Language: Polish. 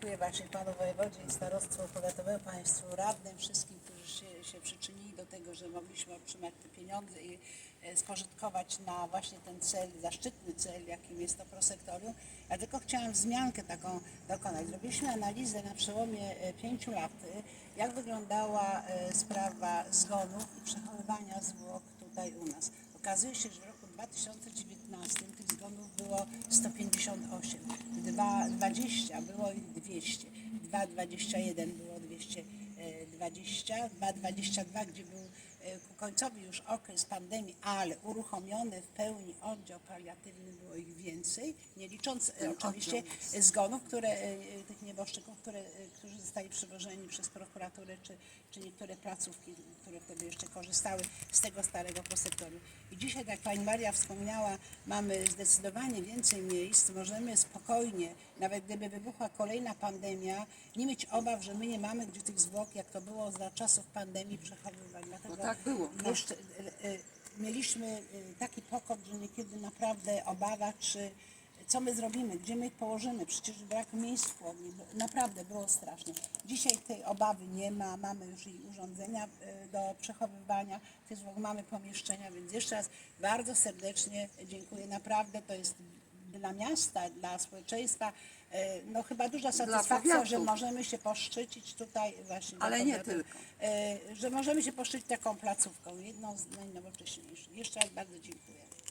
dziękuję właśnie panu wojewodzie i starostwu powiatowemu, państwu radnym, wszystkim, którzy się, się przyczynili do tego, że mogliśmy otrzymać te pieniądze i e, spożytkować na właśnie ten cel, zaszczytny cel, jakim jest to prosektorium. Ja tylko chciałam wzmiankę taką dokonać. Zrobiliśmy analizę na przełomie e, pięciu lat, e, jak wyglądała sprawa zgonów i przechowywania zwłok tutaj u nas. Okazuje się, że w roku 2019 tych zgonów było 158, 220 było ich 200, 221 było 220, 222, gdzie był e, ku końcowi już okres pandemii, ale uruchomiony w pełni oddział paliatywny było ich więcej, nie licząc e, oczywiście zgonów, które, e, tych nieboszczyków, które, e, którzy zostali przywożeni przez prokuraturę, czy, czy niektóre placówki, które wtedy jeszcze korzystały z tego starego prosektorium. I dzisiaj, tak jak Pani Maria wspomniała, mamy zdecydowanie więcej miejsc, możemy spokojnie, nawet gdyby wybuchła kolejna pandemia, nie mieć obaw, że my nie mamy gdzie tych zwłok, jak to było za czasów pandemii, przechowywać. Dlatego No tak było. Jeszcze, e, e, mieliśmy e, taki pokop, że niekiedy naprawdę obawa, czy co my zrobimy, gdzie my ich położymy, przecież brak miejsc w chłodni, naprawdę było strasznie. Dzisiaj tej obawy nie ma, mamy już i urządzenia e, do przechowywania zwłok, mamy pomieszczenia, więc jeszcze raz bardzo serdecznie dziękuję, naprawdę to jest dla miasta, dla społeczeństwa, e, no chyba duża satysfakcja, że możemy się poszczycić tutaj właśnie. Ale nie tylko. e, że możemy się poszczycić taką placówką, jedną z najnowocześniejszych. Jeszcze raz bardzo dziękuję.